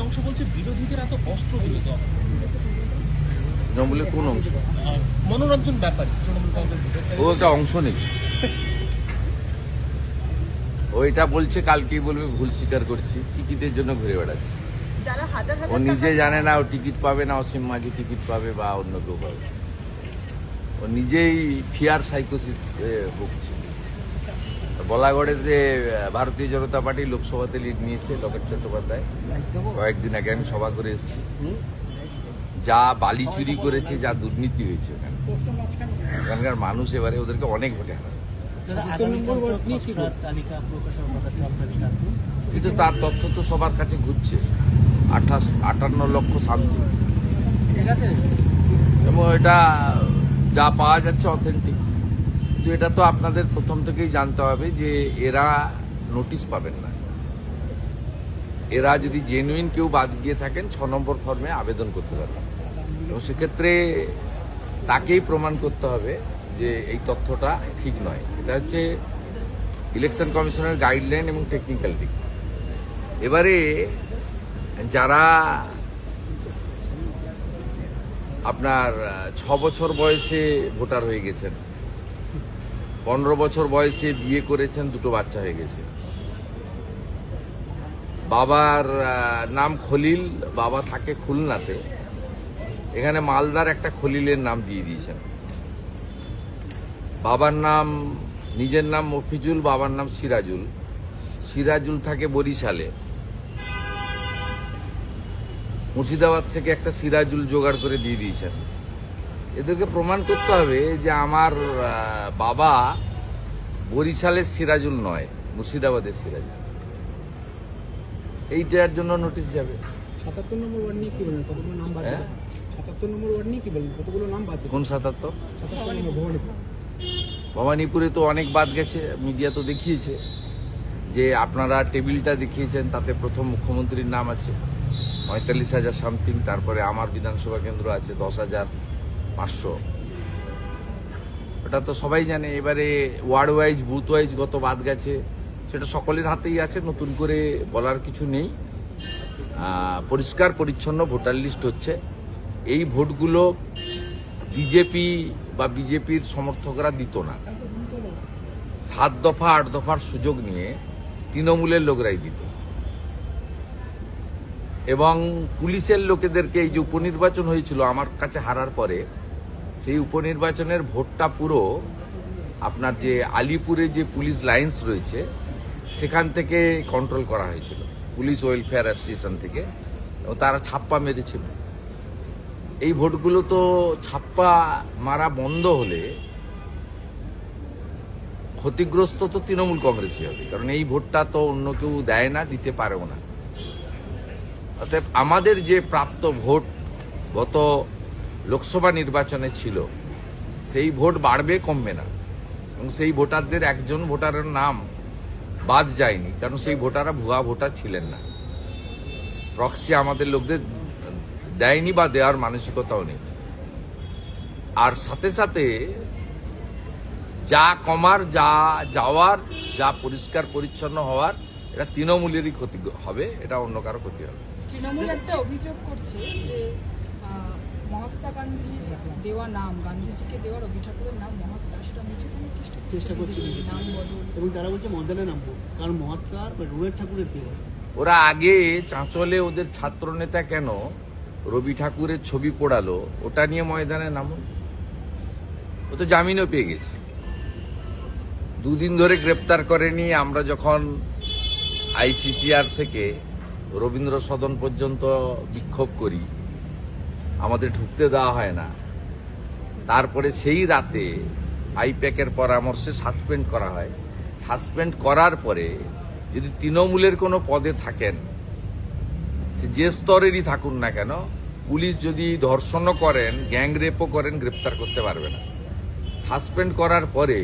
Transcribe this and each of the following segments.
অংশ বলছে বিরোধীদের এত অস্ত্র তৃণমূলের কোন অংশ? মনোরঞ্জন ব্যাপারী তৃণমূল কংগ্রেস ও একটা অংশ নেই। ও এটা বলছে কালকেই বলবে ভুল স্বীকার করছি টিকিটের জন্য ঘুরে বেড়াচ্ছে। ও নিজে জানে না ও টিকিট পাবে না অসীম মাঝি টিকিট পাবে বা অন্য কেউ পাবে। ও নিজেই ফিয়ার সাইকোসিস ভুগছে। বলাগড়ে যে ভারতীয় জনতা পার্টি লোকসভাতে লিড নিয়েছে লকেট চট্টোপাধ্যায়। কয়েকদিন আগে আমি সভা করে এসেছি। যা বালি চুরি করেছে যা দুর্নীতি হয়েছে ওখানে। ওখানকার মানুষ এবারে ওদেরকে অনেক ভোটে হারাবে কিন্তু তার তথ্য তো সবার কাছে ঘুরছে। আঠাশ আটান্ন লক্ষ শান্তি। এবং এটা যা পাওয়া যাচ্ছে অথেন্টিক কিন্তু এটা তো আপনাদের প্রথম থেকেই জানতে হবে যে এরা নোটিশ পাবেন না। এরা যদি জেনুইন কেউ বাদ গিয়ে থাকেন, ছ নম্বর ফর্মে আবেদন করতে পারবেন। এবং সেক্ষেত্রে তাকেই প্রমাণ করতে হবে যে এই তথ্যটা ঠিক নয়। এটা হচ্ছে ইলেকশন কমিশনের গাইডলাইন এবং টেকনিক্যাল দিক। এবারে যারা আপনার ছ বছর বয়সে ভোটার হয়ে গেছেন পনেরো বছর বয়সে বিয়ে করেছেন, দুটো বাচ্চা হয়ে গেছে। বাবার নাম খলিল, বাবা থাকে খুলনাতে। এখানে মালদার একটা খলিলের নাম দিয়ে দিয়েছেন। বাবার নাম, নিজের নাম মফিজুল, বাবার নাম সিরাজুল। সিরাজুল থাকে বরিশালে। মুর্শিদাবাদ থেকে একটা সিরাজুল জোগাড় করে দিয়ে দিয়েছেন। এদেরকে প্রমাণ করতে হবে যে আমার বাবা বরিশালের সিরাজুল নয় মুর্শিদাবাদের সিরাজুল। এইটার জন্য নোটিশ যাবে। সাতাত্তর নম্বর ওয়ার্ড নিয়ে কি বলবেন কতগুলো নাম বাদ হ্যাঁ? সাতাত্তর নম্বর ওয়ার্ড নিয়ে কি বলবেন কতগুলো নাম বাদ কোন সাতাত্তর? সাতাত্তর নম্বর ভবানীপুর। ভবানীপুরে তো অনেক বাদ গেছে মিডিয়া তো দেখিয়েছে যে আপনারা টেবিলটা দেখিয়েছেন তাতে প্রথম মুখ্যমন্ত্রীর নাম আছে। পঁয়তাল্লিশ হাজার সামথিং তারপরে আমার বিধানসভা কেন্দ্র আছে দশ হাজার। পাঁচশো। ওটা তো সবাই জানে, এবারে ওয়ার্ড ওয়াইজ বুথ ওয়াইজ গত বাদ গেছে। সেটা সকলের হাতেই আছে, নতুন করে বলার কিছু নেই। পরিষ্কার, পরিচ্ছন্ন ভোটার লিস্ট হচ্ছে। এই ভোটগুলো বিজেপি বা বিজেপির সমর্থকরা দিত না। সাত দফা, আট দফার সুযোগ নিয়ে তৃণমূলের লোকরাই দিত। এবং পুলিশের লোকেদেরকে এই যে উপনির্বাচন হয়েছিল আমার কাছে হারার পরে সেই উপনির্বাচনের ভোটটা পুরো আপনার যে আলিপুরে যে পুলিশ লাইন্স রয়েছে, সেখান থেকে কন্ট্রোল করা হয়েছিল। পুলিশ ওয়েলফেয়ার অ্যাসোসিয়েশন থেকে। এবং তারা ছাপ্পা মেরেছিল। এই ভোটগুলো তো ছাপ্পা মারা বন্ধ হলে ক্ষতিগ্রস্ত তো তৃণমূল কংগ্রেসই হবে। কারণ এই ভোটটা তো অন্য কেউ দেয় না, দিতে পারেও না। অতএব আমাদের যে প্রাপ্ত ভোট গত লোকসভা নির্বাচনে ছিল, সেই ভোট বাড়বে, কমবে না। এবং সেই ভোটারদের একজন ভোটারের নাম বাদ যায়নি, কারণ সেই ভোটাররা ভুয়া ভোটার ছিলেন না। প্রক্সি আমাদের লোকদের দেয়নি বা দেওয়ার মানসিকতাও নেই। আর সাথে সাথে যা কমার, যা যাওয়ার, যা পরিষ্কার, পরিচ্ছন্ন হওয়ার, এটা তৃণমূলেরই ক্ষতি হবে, এটা অন্য কারও ক্ষতি হবে। তৃণমূল একটা অভিযোগ করছে যে মহাত্মা গান্ধী দেওয়া নাম গান্ধীজিকে দেওয়া রবি ঠাকুরের নাম মহাত্মা সেটা মুছে ফেলার চেষ্টা করছে চেষ্টা করছে। নাম বদল। এবং তারা বলছে ময়দানে নামবো কারণ মহাত্মা বা রুয়ের ঠাকুরের দেওয়া। ওরা আগে চাঁচলে ওদের ছাত্র নেতা কেন? রবি ঠাকুরের ছবি পোড়ালো ওটা নিয়ে ময়দানে নামুন ও তো জামিনও পেয়ে গেছে। দুদিন ধরে গ্রেপ্তার করেনি আমরা যখন আইসিসিআর থেকে রবীন্দ্র সদন পর্যন্ত বিক্ষোভ করি আমাদের ঢুকতে দেওয়া হয় না। তারপরে সেই রাতে আইপ্যাকের পরামর্শে সাসপেন্ড করা হয়। সাসপেন্ড করার পরে যদি তৃণমূলের কোনো পদে থাকেন যে স্তরেরই থাকুন না কেন, পুলিশ যদি ধর্ষণও করেন, গ্যাং রেপও করেন, গ্রেপ্তার করতে পারবে না। সাসপেন্ড করার পরে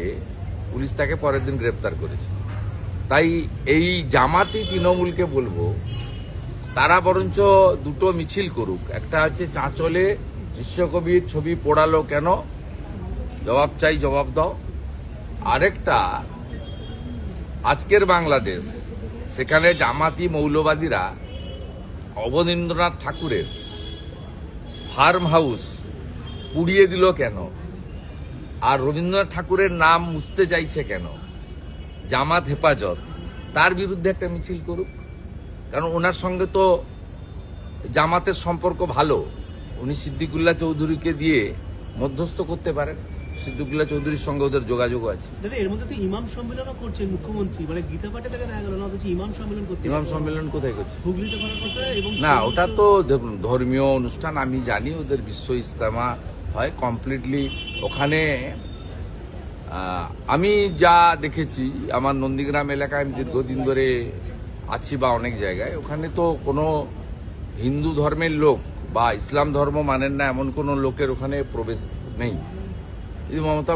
পুলিশ তাকে পরের দিন গ্রেপ্তার করেছে। তাই এই জামাতি তৃণমূলকে বলব তারা বরঞ্চ দুটো মিছিল করুক। একটা হচ্ছে চাঁচলে বিশ্বকবির ছবি পোড়ালো কেন? জবাব চাই, জবাব দাও। আরেকটা, আজকের বাংলাদেশ, সেখানে জামাতি মৌলবাদীরা অবনীন্দ্রনাথ ঠাকুরের ফার্ম হাউস পুড়িয়ে দিল কেন? আর রবীন্দ্রনাথ ঠাকুরের নাম মুছতে চাইছে কেন? জামাত হেফাজত, তার বিরুদ্ধে একটা মিছিল করুক। কারণ ওনার সঙ্গে তো জামাতের সম্পর্ক ভালো। উনি সিদ্দিকুল্লাহ চৌধুরীকে দিয়ে মধ্যস্থ করতে পারেন। সিদ্দিকুল্লাহ চৌধুরীর সঙ্গে ওদের যোগাযোগ আছে। দাদা এর মধ্যে তো ইমাম সম্মেলনও করছেন মুখ্যমন্ত্রী। মানে গীতা পাঠে দেখা গেল না অথচ ইমাম সম্মেলন করতে ইমাম সম্মেলন কোথায় করছে? হুগলিতে করার কথা এবং না ওটা তো দেখুন ধর্মীয় অনুষ্ঠান আমি জানি ওদের বিশ্ব ইস্তেমা হয় কমপ্লিটলি ওখানে আমি যা দেখেছি আমার নন্দীগ্রাম এলাকায় আমি দীর্ঘদিন ধরে আছি বা অনেক জায়গায়, ওখানে তো কোনো হিন্দু ধর্মের লোক বা ইসলাম ধর্ম মানেন না এমন কোনো লোকের ওখানে প্রবেশ নেই। যদি মমতা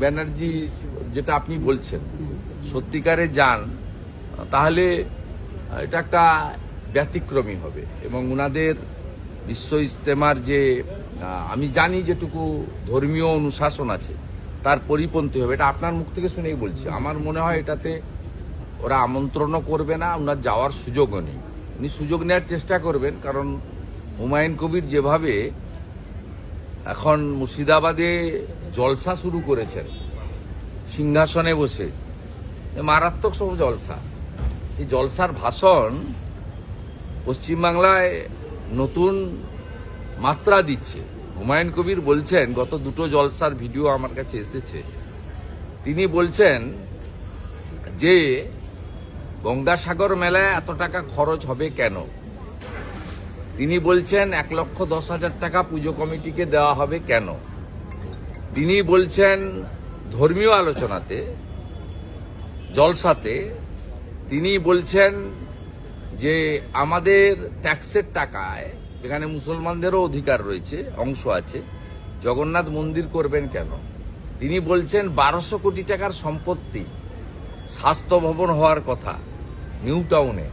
ব্যানার্জি যেটা আপনি বলছেন, সত্যিকারে যান, তাহলে এটা একটা ব্যতিক্রমী হবে এবং উনাদের বিশ্ব ইস্তেমার যে আমি জানি যেটুকু ধর্মীয় অনুশাসন আছে, তার পরিপন্থী হবে। এটা আপনার মুখ থেকে শুনেই বলছি। আমার মনে হয় এটাতে ওরা আমন্ত্রণও করবে না ওনার যাওয়ার সুযোগও নেই। উনি সুযোগ নেওয়ার চেষ্টা করবেন, কারণ হুমায়ুন কবির যেভাবে এখন মুর্শিদাবাদে জলসা শুরু করেছেন, সিংহাসনে বসে মারাত্মক সব জলসা। সেই জলসার ভাষণ পশ্চিমবাংলায় নতুন মাত্রা দিচ্ছে। হুমায়ুন কবির বলছেন, গত দুটো জলসার ভিডিও আমার কাছে এসেছে। তিনি বলছেন যে গঙ্গাসাগর মেলায় এত টাকা খরচ হবে কেন? তিনি বলছেন, এক লক্ষ দশ হাজার টাকা পুজো কমিটিকে দেওয়া হবে কেন? তিনি বলছেন, ধর্মীয় আলোচনাতে, জলসাতে, তিনি বলছেন যে আমাদের ট্যাক্সের টাকায়, যেখানে মুসলমানদেরও অধিকার রয়েছে, অংশ আছে, জগন্নাথ মন্দির করবেন কেন? তিনি বলছেন, বারোশো কোটি টাকার সম্পত্তি, স্বাস্থ্য ভবন হওয়ার কথা। নিউ টাউনে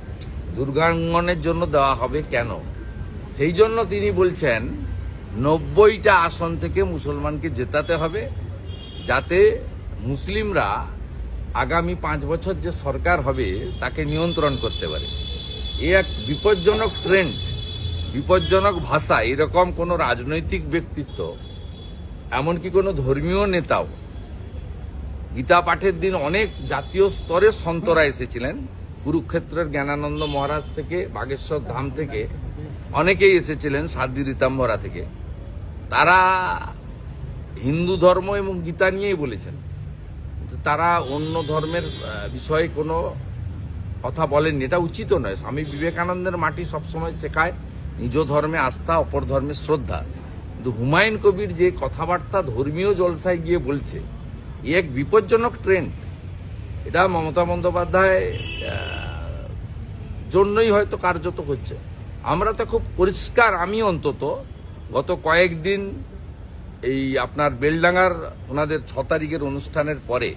দুর্গাঙ্গনের জন্য দেওয়া হবে কেন? সেই জন্য তিনি বলছেন, নব্বইটা আসন থেকে মুসলমানকে জেতাতে হবে যাতে মুসলিমরা আগামী পাঁচ বছর যে সরকার হবে তাকে নিয়ন্ত্রণ করতে পারে। এ এক বিপজ্জনক ট্রেন্ড বিপজ্জনক ভাষা, এরকম কোনো রাজনৈতিক ব্যক্তিত্ব, এমনকি কোনো ধর্মীয় নেতাও। গীতা পাঠের দিন অনেক জাতীয় স্তরে সন্তরা এসেছিলেন। কুরুক্ষেত্রের জ্ঞানানন্দ মহারাজ থেকে, বাগেশ্বর ধাম থেকে অনেকেই এসেছিলেন সাদ্দি রীতাম্বরা থেকে। তারা হিন্দু ধর্ম এবং গীতা নিয়েই বলেছেন। তারা অন্য ধর্মের বিষয়ে কোনো কথা বলেননি। এটা উচিত নয়। স্বামী বিবেকানন্দের মাটি সবসময় শেখায়, নিজ ধর্মে আস্থা, অপর ধর্মে শ্রদ্ধা। কিন্তু হুমায়ুন কবির যে কথাবার্তা ধর্মীয় জলসায় গিয়ে বলছে এক বিপজ্জনক ট্রেন্ড এটা মমতা বন্দ্যোপাধ্যায় জন্যই হয়তো কার্যত হচ্ছে। আমরা তো খুব পরিষ্কার, আমি অন্তত গত কয়েকদিন এই আপনার বেলডাঙ্গার ওনাদের ছ তারিখের অনুষ্ঠানের পরে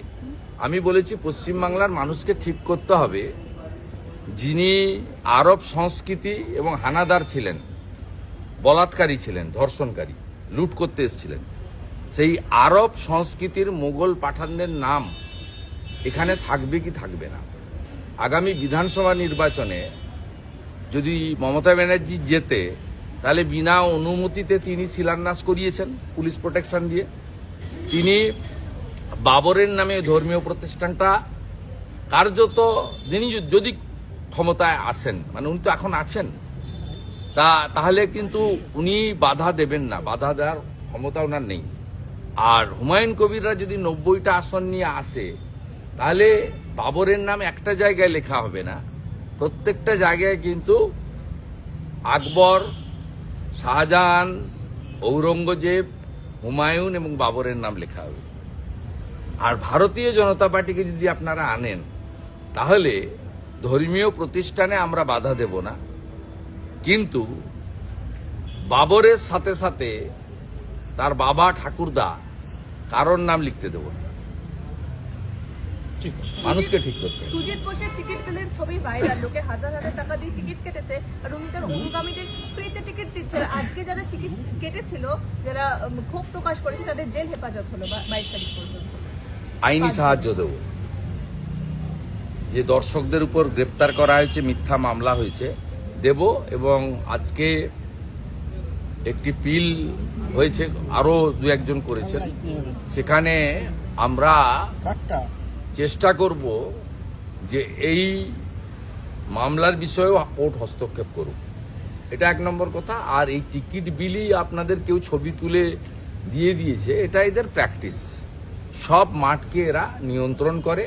আমি বলেছি, পশ্চিমবাংলার মানুষকে ঠিক করতে হবে। যিনি আরব সংস্কৃতি এবং হানাদার ছিলেন, বলাৎকারী ছিলেন, ধর্ষণকারী, লুট করতে এসেছিলেন, সেই আরব সংস্কৃতির মোগল পাঠানদের নাম এখানে থাকবে কি থাকবে না। আগামী বিধানসভা নির্বাচনে যদি মমতা ব্যানার্জি জেতে, তাহলে বিনা অনুমতিতে তিনি শিলান্যাস করিয়েছেন পুলিশ প্রোটেকশন দিয়ে। তিনি বাবরের নামে ধর্মীয় প্রতিষ্ঠানটা কার্যত তিনি যদি ক্ষমতায় আসেন মানে উনি তো এখন আছেন, তা তাহলে কিন্তু উনি বাধা দেবেন না, বাধা দেওয়ার ক্ষমতা ওনার নেই। আর হুমায়ুন কবিররা যদি নব্বইটা আসন নিয়ে আসে তাহলে বাবরের নাম একটা জায়গায় লেখা হবে না। প্রত্যেকটা জায়গায় কিন্তু আকবর, শাহজাহান, ঔরঙ্গজেব, হুমায়ুন এবং বাবরের নাম লেখা হবে। আর ভারতীয় জনতা পার্টিকে যদি আপনারা আনেন, তাহলে ধর্মীয় প্রতিষ্ঠানে আমরা বাধা দেব না। কিন্তু বাবরের সাথে সাথে তার বাবা ঠাকুরদা কারোর নাম লিখতে দেব না। মানুষকে ঠিক করতে সুজিত বোসের টিকিট পেলেন ছবি ভাইরাল লোকে হাজার হাজার টাকা দিয়ে টিকিট কেটেছে আর উনি তার অনুগামীদের ফ্রিতে টিকিট দিচ্ছে। আজকে যারা টিকিট কেটেছিল যারা ক্ষোভ প্রকাশ করেছে তাদের জেল হেফাজত হলো বাইশ তারিখ পর্যন্ত। আইনি সাহায্য দেব। যে দর্শকদের উপর গ্রেপ্তার করা হয়েছে মিথ্যা মামলা হয়েছে দেব এবং আজকে একটি পিল হয়েছে আরও দু একজন করেছেন সেখানে আমরা চেষ্টা করব যে এই মামলার বিষয়েও কোর্ট হস্তক্ষেপ করুক। এটা এক নম্বর কথা। আর এই টিকিট বিলই আপনাদের কেউ ছবি তুলে দিয়ে দিয়েছে, এটা এদের প্র্যাকটিস। সব মাঠকে এরা নিয়ন্ত্রণ করে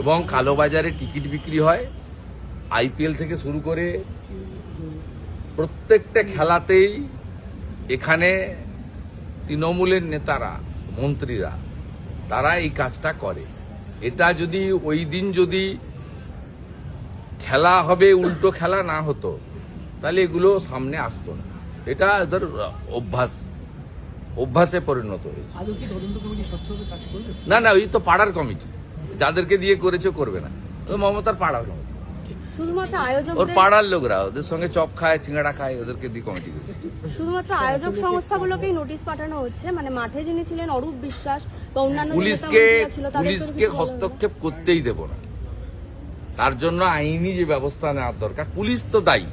এবং কালোবাজারে টিকিট বিক্রি হয়। আইপিএল থেকে শুরু করে প্রত্যেকটা খেলাতেই এখানে তৃণমূলের নেতারা, মন্ত্রীরা, তারা এই কাজটা করে। এটা যদি ওই দিন যদি খেলা হবে উল্টো খেলা না হতো তাহলে এগুলো সামনে আসতো না। এটা ধর অভ্যাস অভ্যাসে পরিণত হয়েছে। না না ওই তো পাড়ার কমিটি। যাদেরকে দিয়ে করেছে করবে না। তো মমতার পাড়ার কমিটি। শুধুমাত্র ওর পাড়ার লোকরা ওদের সঙ্গে চপ খায় সিঙ্গাড়া খায় ওদেরকে দিয়ে কমিটি করেছে। শুধুমাত্র আয়োজক সংস্থাগুলোকেই নোটিশ পাঠানো হচ্ছে। মানে মাঠে যিনি ছিলেন অরূপ বিশ্বাস বা অন্যান্য পুলিশকে নেতা-মন্ত্রীরা ছিল তাদের তো পুলিশকে কিছু বলা হলো না। হস্তক্ষেপ করতেই দেব না। তার জন্য আইনি যে ব্যবস্থা নেওয়ার দরকার পুলিশ তো দায়ী।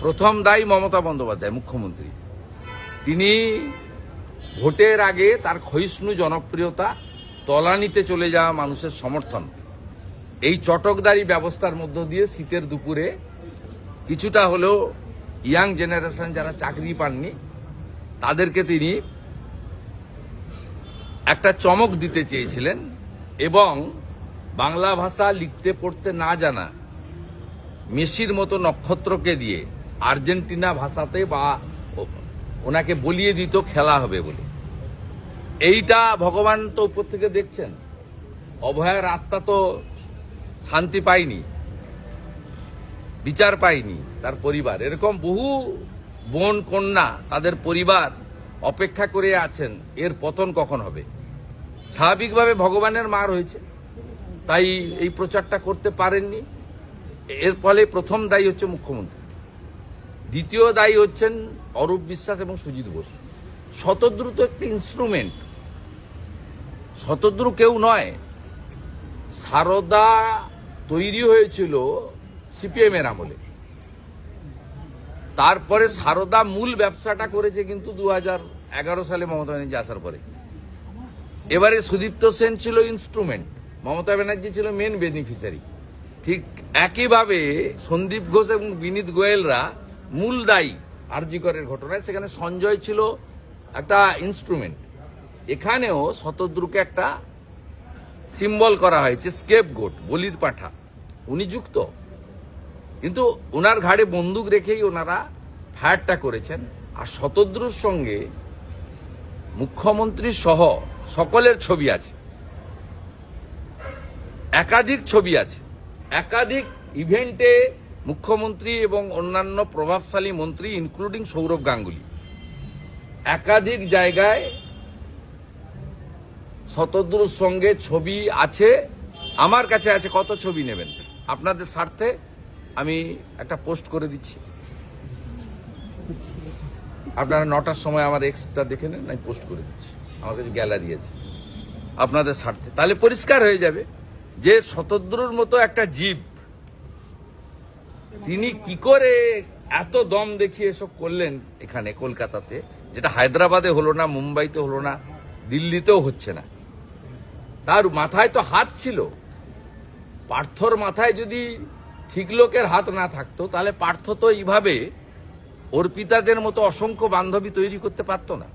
প্রথম দায়ী মমতা বন্দ্যোপাধ্যায় মুখ্যমন্ত্রী। তিনি ভোটের আগে তার ক্ষয়িষ্ণু জনপ্রিয়তা তলানিতে চলে যাওয়া মানুষের সমর্থন। এই চটকদারি ব্যবস্থার মধ্য দিয়ে শীতের দুপুরে কিছুটা হলেও ইয়াং জেনারেশন যারা চাকরি পাননি, তাদেরকে তিনি একটা চমক দিতে চেয়েছিলেন এবং বাংলা ভাষা লিখতে পড়তে না জানা মেসির মতো নক্ষত্রকে দিয়ে আর্জেন্টিনা ভাষাতে বা ওনাকে বলিয়ে দিত খেলা হবে বলে। এইটা ভগবান তো উপর থেকে দেখছেন। অভয়ার আত্মা তো শান্তি পায়নি বিচার পায়নি তার পরিবার। এরকম বহু বোন কন্যা তাদের পরিবার অপেক্ষা করে আছেন, এর পতন কখন হবে? স্বাভাবিকভাবে ভগবানের মার হয়েছে, তাই এই প্রচারটা করতে পারেননি। এর ফলে প্রথম দায়ী হচ্ছে মুখ্যমন্ত্রী, দ্বিতীয় দায়ী হচ্ছেন অরূপ বিশ্বাস এবং সুজিত বোস। শতদ্রু তো একটি ইনস্ট্রুমেন্ট শতদ্রু কেউ নয়, সারদা তৈরি হয়েছিল সিপিএম এর আমলে। তারপরে সারদা মূল ব্যবসাটা করেছে কিন্তু দু হাজার এগারো সালে মমতা ব্যানার্জি আসার পরে। এবারে সুদীপ্ত সেন ছিল ইনস্ট্রুমেন্ট মমতা ব্যানার্জি ছিল মেন বেনিফিশিয়ারি ঠিক একইভাবে সন্দীপ ঘোষ এবং বিনীত গোয়েলরা মূল দায়ী আরজিকরের ঘটনায়, সেখানে সঞ্জয় ছিল একটা ইনস্ট্রুমেন্ট এখানেও শতদ্রুকে একটা সিম্বল করা হয়েছে স্কেপ গোট বলির পাঠা। উনি যুক্ত। কিন্তু ওনার ঘাড়ে বন্দুক রেখেই ওনারা ফায়ারটা করেছেন। আর শতদ্রুর সঙ্গে মুখ্যমন্ত্রী সহ সকলের ছবি আছে। একাধিক ছবি আছে। একাধিক ইভেন্টে মুখ্যমন্ত্রী এবং অন্যান্য প্রভাবশালী মন্ত্রী ইনক্লুডিং সৌরভ গাঙ্গুলি। একাধিক জায়গায় শতদ্রুর সঙ্গে ছবি আছে। আমার কাছে আছে, কত ছবি নেবেন? আপনাদের স্বার্থে আমি একটা পোস্ট করে দিচ্ছি। আপনারা নটার সময় আমার এক্সটা দেখে নেন, আমি পোস্ট করে দিচ্ছি। আমার কাছে গ্যালারি আছে। আপনাদের স্বার্থে। তাহলে পরিষ্কার হয়ে যাবে যে শতদ্রুর মতো একটা জীব, তিনি কি করে এত দম দেখিয়ে এসব করলেন এখানে, কলকাতাতে, যেটা হায়দ্রাবাদে হলো না, মুম্বাইতে হলো না, দিল্লিতেও হচ্ছে না। তার মাথায় তো হাত ছিল। পার্থর মাথায় যদি ঠিক লোকের হাত না থাকতো, তাহলে পার্থ তো এইভাবে অর্পিতাদের মতো অসংখ্য বান্ধবী তৈরি করতে পারত না।